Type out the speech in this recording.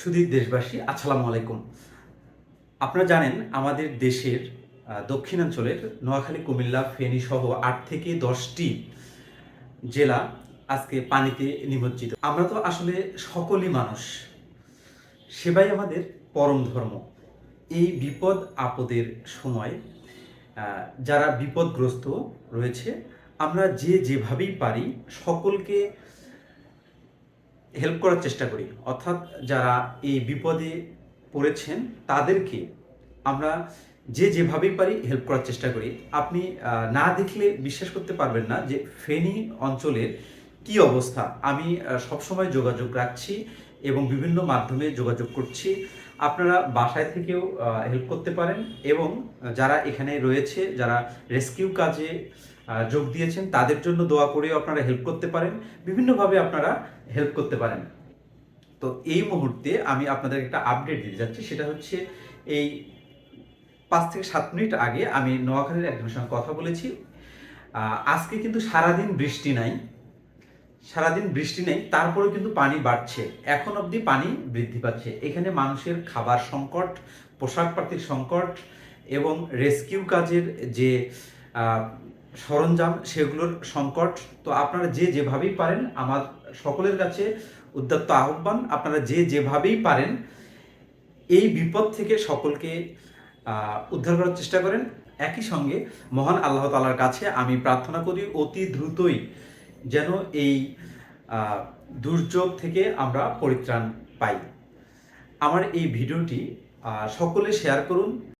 সুধীর দেশবাসী, আসসালামু আলাইকুম। আপনারা জানেন আমাদের দেশের দক্ষিণাঞ্চলের নোয়াখালী, কুমিল্লা, ফেনী সহ আট থেকে দশটি জেলা আজকে পানিতে নিমজ্জিত। আমরা তো আসলে সকলই মানুষ। সেবাই আমাদের পরম ধর্ম। এই বিপদ আপদের সময় যারা বিপদগ্রস্ত রয়েছে, আমরা যে যেভাবেই পারি সকলকে হেল্প করার চেষ্টা করি। অর্থাৎ যারা এই বিপদে পড়েছেন, তাদেরকে আমরা যে যেভাবেই পারি হেল্প করার চেষ্টা করি। আপনি না দেখলে বিশ্বাস করতে পারবেন না যে ফেনী অঞ্চলের কি অবস্থা। আমি সবসময় যোগাযোগ রাখছি এবং বিভিন্ন মাধ্যমে যোগাযোগ করছি। আপনারা বাসায় থেকেও হেল্প করতে পারেন এবং যারা এখানে রয়েছে, যারা রেস্কিউ কাজে যোগ দিয়েছেন, তাদের জন্য দোয়া করেও আপনারা হেল্প করতে পারেন, বিভিন্নভাবে আপনারা হেল্প করতে পারেন। তো এই মুহূর্তে আমি আপনাদের একটা আপডেট দিতে যাচ্ছি, সেটা হচ্ছে এই পাঁচ থেকে সাত মিনিট আগে আমি নোয়াখালীর একজনের সঙ্গে কথা বলেছি। আজকে কিন্তু সারাদিন বৃষ্টি নাই, সারাদিন বৃষ্টি নেই, তারপরেও কিন্তু পানি বাড়ছে। এখন অবধি পানি বৃদ্ধি পাচ্ছে। এখানে মানুষের খাবার সংকট, পোশাক পাতির সংকট এবং রেস্কিউ কাজের যে সরঞ্জাম, সেগুলোর সংকট। তো আপনারা যে যেভাবেই পারেন, আমার সকলের কাছে উদ্যত্ত আহ্বান, আপনারা যে যেভাবেই পারেন, এই বিপদ থেকে সকলকে উদ্ধার করার চেষ্টা করেন। একই সঙ্গে মহান আল্লাহ তালার কাছে আমি প্রার্থনা করি, অতি দ্রুতই যেন এই দুর্যোগ থেকে আমরা পরিত্রাণ পাই। আমার এই ভিডিওটি সকলে শেয়ার করুন।